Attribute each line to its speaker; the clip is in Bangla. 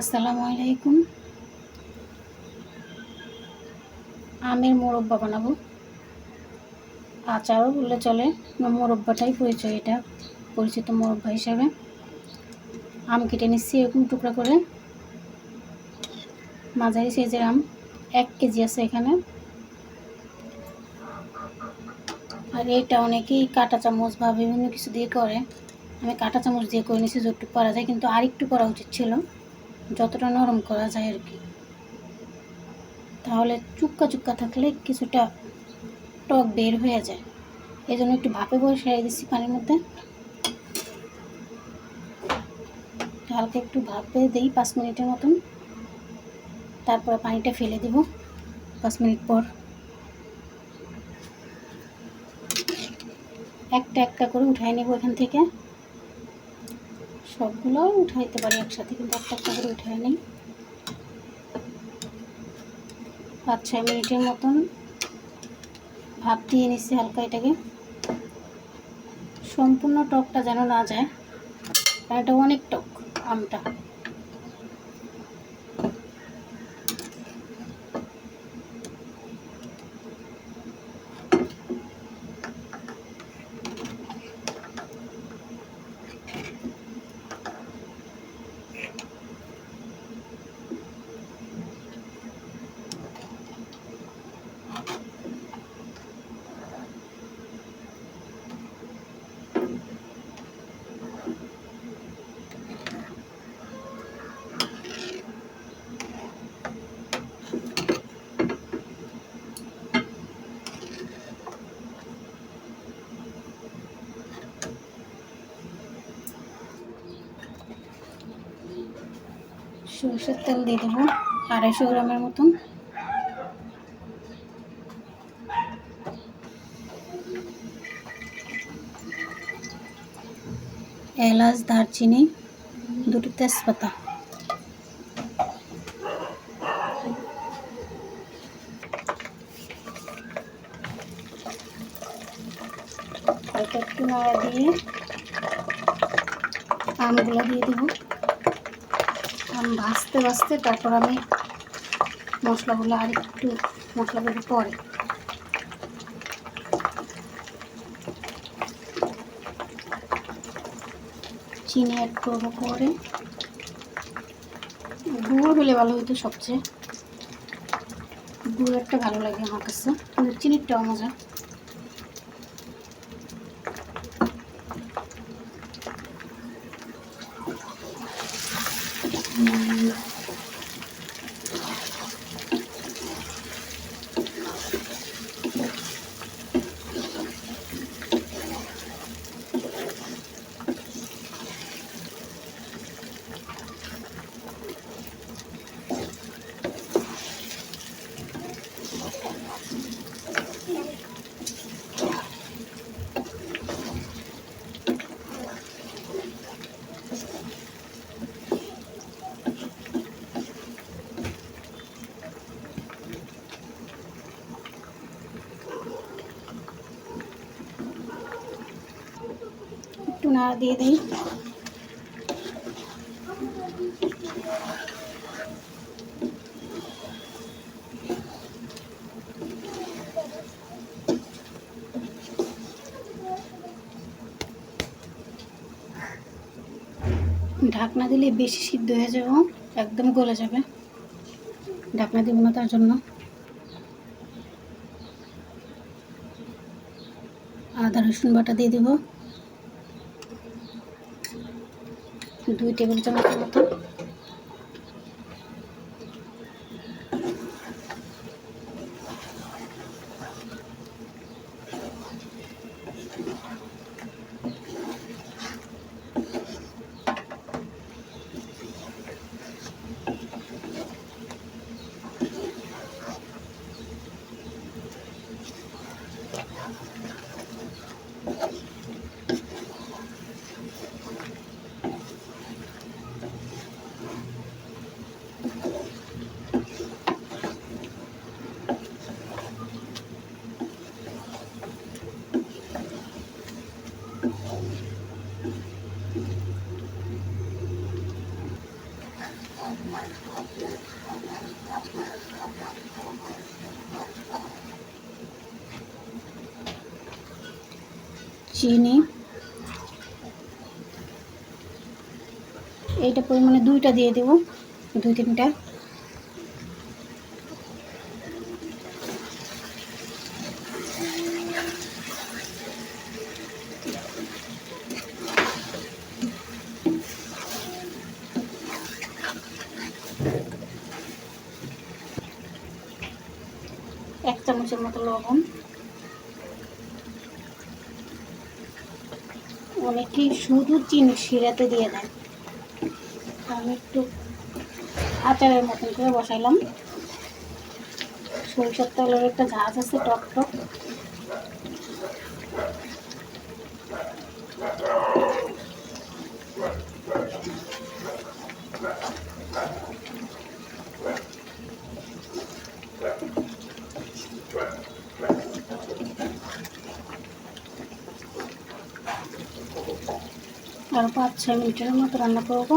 Speaker 1: আসসালামু আলাইকুম। আমের মোরব্বা বানাবো। আচারও বললে চলে মোরব্বাটাই পরিচয়, এটা পরিচিত মোরব্বা হিসাবে। আম কেটে নিচ্ছি এরকম টুকরা করে। মাঝারি সাইজের আম, এক কেজি আছে এখানে। আর এটা অনেকেই কাঁটা চামচ বা বিভিন্ন কিছু দিয়ে করে। আমি কাঁটা চামচ দিয়ে করে নিয়েছি, যতটুকু করা যায়, কিন্তু আরেকটু করা উচিত ছিল। যতটা নরম করা যায় আর কি। তাহলে চুক্কা চুক্কা থাকলে কিছুটা টক বের হয়ে যায়। এই জন্য একটু ভাপে বসিয়ে দিচ্ছি পানির মধ্যে। হালকা একটু ভাপে দিই পাঁচ মিনিটের মতন। তারপর পানিটা ফেলে দিব পাঁচ মিনিট পর। একটা একটা করে উঠাই নেব এখান থেকে। সবগুলো উঠাইতে পারি একসাথে, কিন্তু একটা একটা করে উঠাই নিই। পাঁচ ছয় মিনিটের মতন ভাপ দিয়ে নিচ্ছি হালকা এটাকে। সম্পূর্ণ টকটা যেন না যায়। এটা অনেক টক, আমটা। সরষের তেল দিয়ে দেবো, আড়াইশো গ্রামের মতন। এলাচ, দারচিনি, দুটো তেজপাতা। একটু নাড়া দিয়ে আমগুলো দিয়ে দেবো। ভাজতে ভাজতে তারপর আমি মশলাগুলো আর একটু মশলাগুলো পরে। চিনি অ্যাড করব পরে। গুঁড়ো হলে ভালো হতো সবচেয়ে। গুঁড়ো একটা ভালো লাগে আমার কাছে। কিন্তু চিনিরটাও মজা। নাড়া দিয়ে দিই। ঢাকনা দিলে বেশি সিদ্ধ হয়ে যাব একদম গলে যাবে। ঢাকনা দিব না তার জন্য। আদা রসুন বাটা দিয়ে দেবো। দুই টেবিল চামচের মতো চিনি। এইটা পরিমাণে দুইটা দিয়ে দেব দুই তিনটা। এক চামচের মতো লবণ। অনেকেই শুধু চিনি শিরাতে দিয়ে দেন। আমি একটু আচারের মতন করে বসাইলাম। সরিষার তেলের একটা ঝাঁজ আছে, টক টক। আর পাঁচ ছয় মিনিটের মতো রান্না করব।